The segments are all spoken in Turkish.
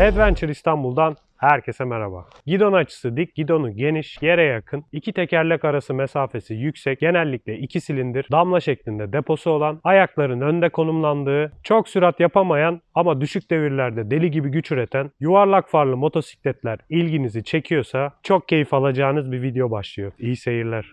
Adventure İstanbul'dan herkese merhaba. Gidon açısı dik, gidonu geniş, yere yakın, iki tekerlek arası mesafesi yüksek, genellikle iki silindir, damla şeklinde deposu olan, ayakların önde konumlandığı, çok sürat yapamayan ama düşük devirlerde deli gibi güç üreten, yuvarlak farlı motosikletler ilginizi çekiyorsa çok keyif alacağınız bir video başlıyor. İyi seyirler.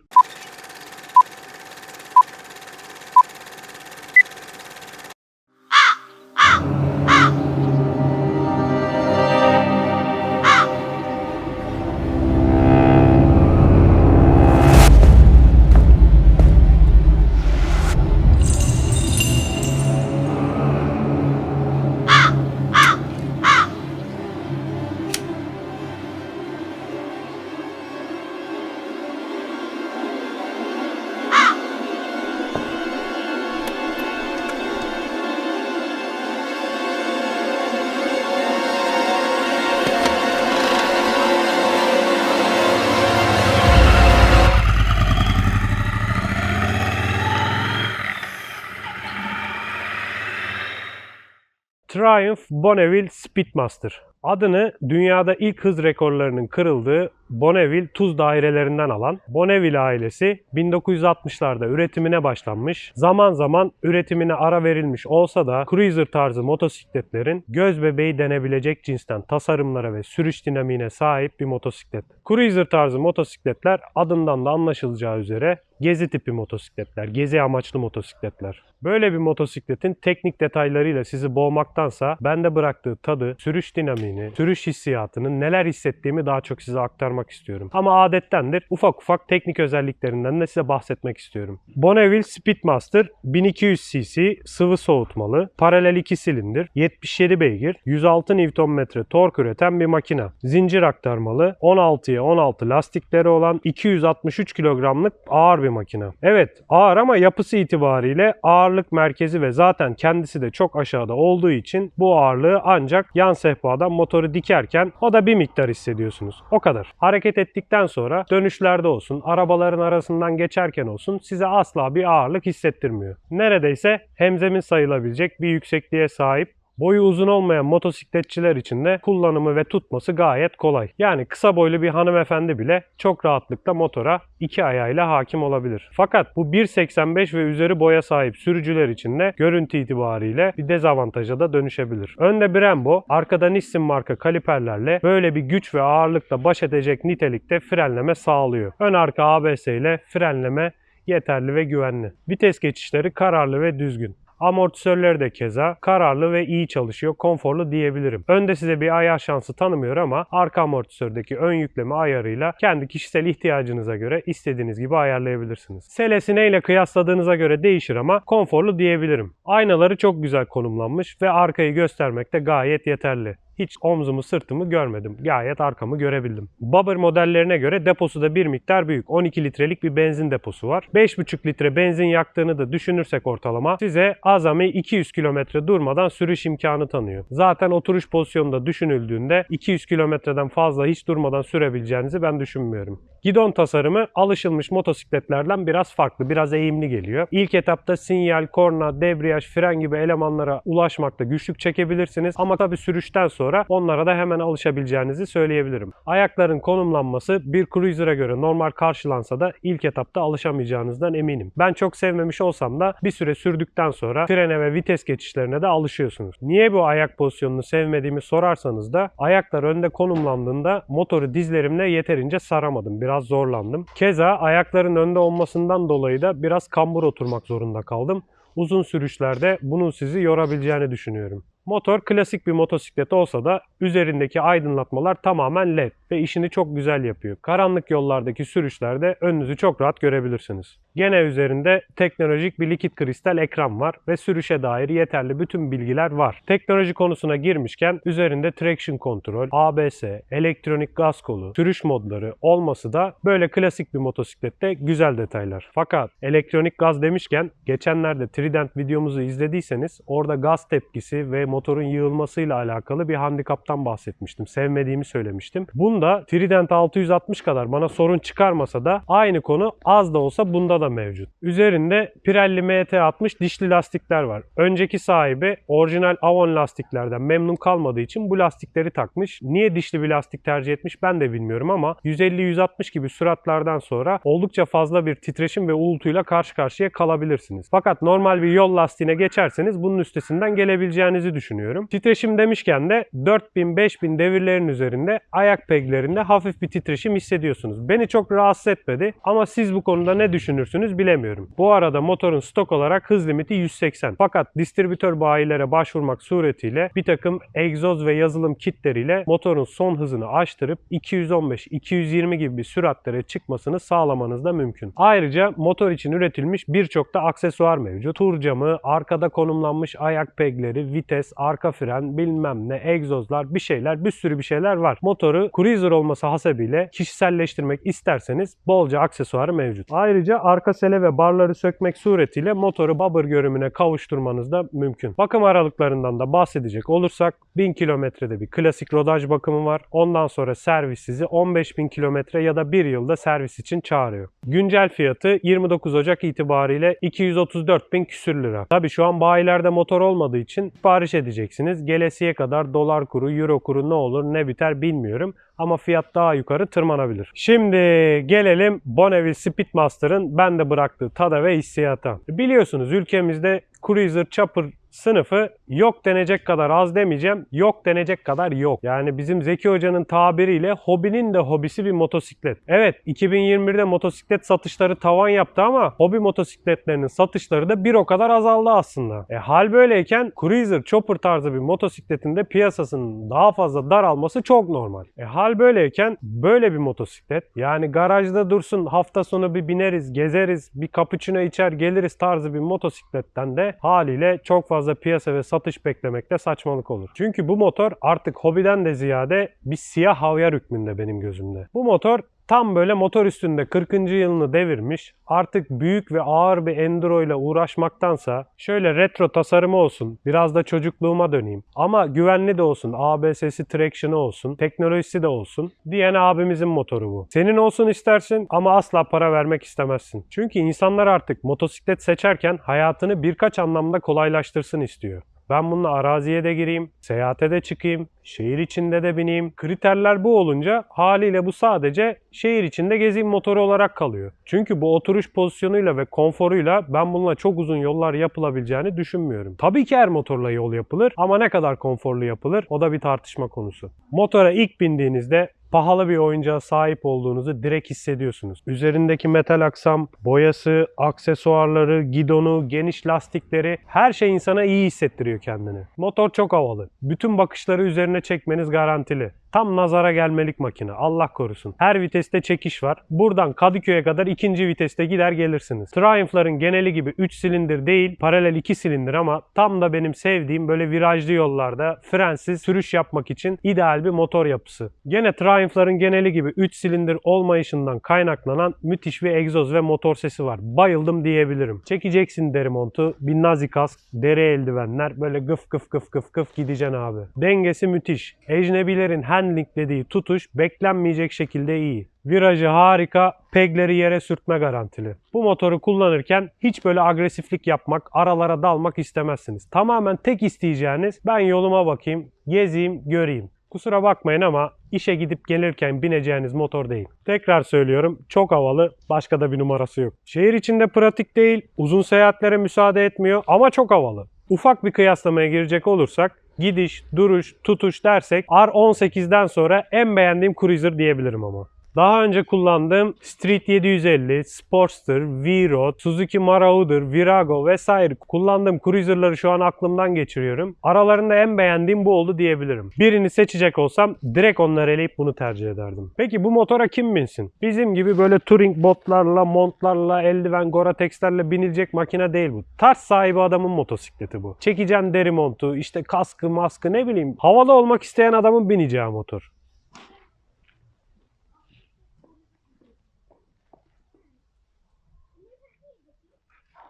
Triumph Bonneville Speedmaster. Adını dünyada ilk hız rekorlarının kırıldığı Bonneville tuz dairelerinden alan Bonneville ailesi 1960'larda üretimine başlanmış. Zaman zaman üretimine ara verilmiş olsa da cruiser tarzı motosikletlerin göz bebeği denebilecek cinsten tasarımlara ve sürüş dinamiğine sahip bir motosiklet. Cruiser tarzı motosikletler adından da anlaşılacağı üzere gezi tipi motosikletler, gezi amaçlı motosikletler. Böyle bir motosikletin teknik detaylarıyla sizi boğmaktansa bende bıraktığı tadı, sürüş dinamiğini, sürüş hissiyatını, neler hissettiğimi daha çok size aktarmak istiyorum. Ama adettendir ufak ufak teknik özelliklerinden de size bahsetmek istiyorum. Bonneville Speedmaster 1200 cc sıvı soğutmalı, paralel 2 silindir, 77 beygir, 106 Nm tork üreten bir makine. Zincir aktarmalı, 16'ya 16 lastikleri olan 263 kilogramlık ağır bir makine. Evet ağır ama yapısı itibariyle ağırlık merkezi ve zaten kendisi de çok aşağıda olduğu için bu ağırlığı ancak yan sehpadan motoru dikerken o da bir miktar hissediyorsunuz. O kadar. Hareket ettikten sonra dönüşlerde olsun, arabaların arasından geçerken olsun size asla bir ağırlık hissettirmiyor. Neredeyse hemzemin sayılabilecek bir yüksekliğe sahip Boyu uzun olmayan motosikletçiler için de kullanımı ve tutması gayet kolay. Yani kısa boylu bir hanımefendi bile çok rahatlıkla motora iki ayağıyla hakim olabilir. Fakat bu 1.85 ve üzeri boya sahip sürücüler için de görüntü itibariyle bir dezavantaja da dönüşebilir. Önde Brembo, arkada Nissin marka kaliperlerle böyle bir güç ve ağırlıkla baş edecek nitelikte frenleme sağlıyor. Ön arka ABS ile frenleme yeterli ve güvenli. Vites geçişleri kararlı ve düzgün. Amortisörleri de keza kararlı ve iyi çalışıyor, konforlu diyebilirim. Önde size bir ayar şansı tanımıyor ama arka amortisördeki ön yükleme ayarıyla kendi kişisel ihtiyacınıza göre istediğiniz gibi ayarlayabilirsiniz. Selesine ile kıyasladığınıza göre değişir ama konforlu diyebilirim. Aynaları çok güzel konumlanmış ve arkayı göstermekte gayet yeterli hiç omzumu sırtımı görmedim. Gayet arkamı görebildim. Bobber modellerine göre deposu da bir miktar büyük. 12 litrelik bir benzin deposu var. 5,5 litre benzin yaktığını da düşünürsek ortalama size azami 200 kilometre durmadan sürüş imkanı tanıyor. Zaten oturuş pozisyonunda düşünüldüğünde 200 kilometreden fazla hiç durmadan sürebileceğinizi ben düşünmüyorum. Gidon tasarımı alışılmış motosikletlerden biraz farklı, biraz eğimli geliyor. İlk etapta sinyal, korna, debriyaj, fren gibi elemanlara ulaşmakta güçlük çekebilirsiniz ama tabii sürüşten sonra onlara da hemen alışabileceğinizi söyleyebilirim. Ayakların konumlanması bir cruiser'a göre normal karşılansa da ilk etapta alışamayacağınızdan eminim. Ben çok sevmemiş olsam da bir süre sürdükten sonra frene ve vites geçişlerine de alışıyorsunuz. Niye bu ayak pozisyonunu sevmediğimi sorarsanız da ayaklar önde konumlandığında motoru dizlerimle yeterince saramadım. Biraz zorlandım. Keza ayakların önde olmasından dolayı da biraz kambur oturmak zorunda kaldım. Uzun sürüşlerde bunun sizi yorabileceğini düşünüyorum. Motor klasik bir motosiklet olsa da üzerindeki aydınlatmalar tamamen led ve işini çok güzel yapıyor. Karanlık yollardaki sürüşlerde önünüzü çok rahat görebilirsiniz. Gene üzerinde teknolojik bir likit kristal ekran var ve sürüşe dair yeterli bütün bilgiler var. Teknoloji konusuna girmişken üzerinde traction control, ABS, elektronik gaz kolu, sürüş modları olması da böyle klasik bir motosiklette güzel detaylar. Fakat elektronik gaz demişken geçenlerde Trident videomuzu izlediyseniz orada gaz tepkisi ve motorun yığılmasıyla alakalı bir handikaptan bahsetmiştim. Sevmediğimi söylemiştim. Bunda Trident 660 kadar bana sorun çıkarmasa da aynı konu az da olsa bunda da da mevcut. Üzerinde Pirelli MT60 dişli lastikler var. Önceki sahibi orijinal Avon lastiklerden memnun kalmadığı için bu lastikleri takmış. Niye dişli bir lastik tercih etmiş ben de bilmiyorum ama 150-160 gibi süratlerden sonra oldukça fazla bir titreşim ve uğultuyla karşı karşıya kalabilirsiniz. Fakat normal bir yol lastiğine geçerseniz bunun üstesinden gelebileceğinizi düşünüyorum. Titreşim demişken de 4000-5000 devirlerin üzerinde ayak peglerinde hafif bir titreşim hissediyorsunuz. Beni çok rahatsız etmedi ama siz bu konuda ne düşünürsünüz bilemiyorum. Bu arada motorun stok olarak hız limiti 180. Fakat distribütör bayilere başvurmak suretiyle bir takım egzoz ve yazılım kitleriyle motorun son hızını aştırıp 215-220 gibi bir süratlere çıkmasını sağlamanız da mümkün. Ayrıca motor için üretilmiş birçok da aksesuar mevcut. Tur camı, arkada konumlanmış ayak pegleri, vites, arka fren, bilmem ne, egzozlar, bir şeyler, bir sürü bir şeyler var. Motoru cruiser olması hasebiyle kişiselleştirmek isterseniz bolca aksesuarı mevcut. Ayrıca arka sele ve barları sökmek suretiyle motoru bubber görünümüne kavuşturmanız da mümkün. Bakım aralıklarından da bahsedecek olursak 1000 kilometrede bir klasik rodaj bakımı var. Ondan sonra servis sizi 15.000 kilometre ya da 1 yılda servis için çağırıyor. Güncel fiyatı 29 Ocak itibariyle 234 bin küsür lira. Tabi şu an bayilerde motor olmadığı için sipariş edeceksiniz. Gelesiye kadar dolar kuru, euro kuru ne olur ne biter bilmiyorum ama fiyat daha yukarı tırmanabilir. Şimdi gelelim Bonneville Speedmaster'ın bende bıraktığı tada ve hissiyata. Biliyorsunuz ülkemizde Cruiser Chopper sınıfı yok denecek kadar az demeyeceğim, yok denecek kadar yok. Yani bizim Zeki Hoca'nın tabiriyle hobinin de hobisi bir motosiklet. Evet 2021'de motosiklet satışları tavan yaptı ama hobi motosikletlerinin satışları da bir o kadar azaldı aslında. E hal böyleyken Cruiser Chopper tarzı bir motosikletin de piyasasının daha fazla daralması çok normal. E hal böyleyken böyle bir motosiklet yani garajda dursun hafta sonu bir bineriz, gezeriz, bir cappuccino içer geliriz tarzı bir motosikletten de haliyle çok fazla piyasa ve satış beklemek de saçmalık olur. Çünkü bu motor artık hobiden de ziyade bir siyah havyar hükmünde benim gözümde. Bu motor Tam böyle motor üstünde 40. yılını devirmiş. Artık büyük ve ağır bir enduro ile uğraşmaktansa şöyle retro tasarımı olsun. Biraz da çocukluğuma döneyim. Ama güvenli de olsun. ABS'si, traction'ı olsun. Teknolojisi de olsun. Diyen abimizin motoru bu. Senin olsun istersin ama asla para vermek istemezsin. Çünkü insanlar artık motosiklet seçerken hayatını birkaç anlamda kolaylaştırsın istiyor. Ben bununla araziye de gireyim, seyahate de çıkayım, şehir içinde de bineyim. Kriterler bu olunca haliyle bu sadece şehir içinde gezeyim motoru olarak kalıyor. Çünkü bu oturuş pozisyonuyla ve konforuyla ben bununla çok uzun yollar yapılabileceğini düşünmüyorum. Tabii ki her motorla yol yapılır ama ne kadar konforlu yapılır o da bir tartışma konusu. Motora ilk bindiğinizde pahalı bir oyuncağa sahip olduğunuzu direkt hissediyorsunuz. Üzerindeki metal aksam, boyası, aksesuarları, gidonu, geniş lastikleri her şey insana iyi hissettiriyor kendini. Motor çok havalı. Bütün bakışları üzerine çekmeniz garantili. Tam nazara gelmelik makine. Allah korusun. Her viteste çekiş var. Buradan Kadıköy'e kadar ikinci viteste gider gelirsiniz. Triumph'ların geneli gibi 3 silindir değil, paralel 2 silindir ama tam da benim sevdiğim böyle virajlı yollarda frensiz sürüş yapmak için ideal bir motor yapısı. Gene Triumph'ların geneli gibi 3 silindir olmayışından kaynaklanan müthiş bir egzoz ve motor sesi var. Bayıldım diyebilirim. Çekeceksin deri montu, bir nazi kask, deri eldivenler böyle gıf gıf gıf gıf gıf gideceksin abi. Dengesi müthiş. Ecnebilerin handling dediği tutuş beklenmeyecek şekilde iyi. Virajı harika, pegleri yere sürtme garantili. Bu motoru kullanırken hiç böyle agresiflik yapmak, aralara dalmak istemezsiniz. Tamamen tek isteyeceğiniz ben yoluma bakayım, gezeyim, göreyim. Kusura bakmayın ama işe gidip gelirken bineceğiniz motor değil. Tekrar söylüyorum çok havalı başka da bir numarası yok. Şehir içinde pratik değil, uzun seyahatlere müsaade etmiyor ama çok havalı. Ufak bir kıyaslamaya girecek olursak gidiş, duruş, tutuş dersek R18'den sonra en beğendiğim cruiser diyebilirim ama. Daha önce kullandığım Street 750, Sportster, V-Rod, Suzuki Marauder, Virago vesaire kullandığım cruiser'ları şu an aklımdan geçiriyorum. Aralarında en beğendiğim bu oldu diyebilirim. Birini seçecek olsam direkt onları eleyip bunu tercih ederdim. Peki bu motora kim binsin? Bizim gibi böyle touring botlarla, montlarla, eldiven, Gore-Tex'lerle binilecek makine değil bu. Tarz sahibi adamın motosikleti bu. Çekeceğin deri montu, işte kaskı, maskı ne bileyim. Havalı olmak isteyen adamın bineceği motor.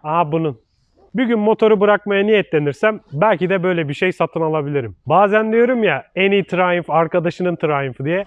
Aha bunun. Bir gün motoru bırakmaya niyetlenirsem belki de böyle bir şey satın alabilirim. Bazen diyorum ya en Triumph arkadaşının Triumph'ı diye.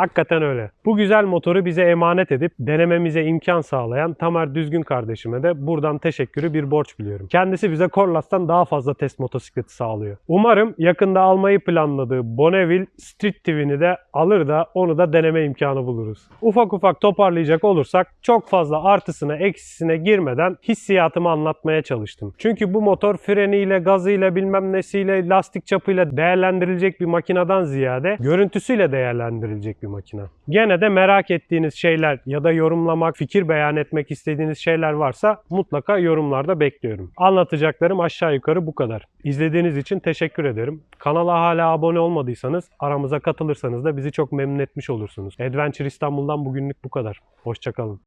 Hakikaten öyle. Bu güzel motoru bize emanet edip denememize imkan sağlayan Tamer Düzgün kardeşime de buradan teşekkürü bir borç biliyorum. Kendisi bize Corlas'tan daha fazla test motosikleti sağlıyor. Umarım yakında almayı planladığı Bonneville Street Twin'i de alır da onu da deneme imkanı buluruz. Ufak ufak toparlayacak olursak çok fazla artısına eksisine girmeden hissiyatımı anlatmaya çalıştım. Çünkü bu motor freniyle, gazıyla, bilmem nesiyle, lastik çapıyla değerlendirilecek bir makineden ziyade görüntüsüyle değerlendirilecek bir makine. Gene de merak ettiğiniz şeyler ya da yorumlamak, fikir beyan etmek istediğiniz şeyler varsa mutlaka yorumlarda bekliyorum. Anlatacaklarım aşağı yukarı bu kadar. İzlediğiniz için teşekkür ederim. Kanala hala abone olmadıysanız aramıza katılırsanız da bizi çok memnun etmiş olursunuz. Adventure İstanbul'dan bugünlük bu kadar. Hoşçakalın.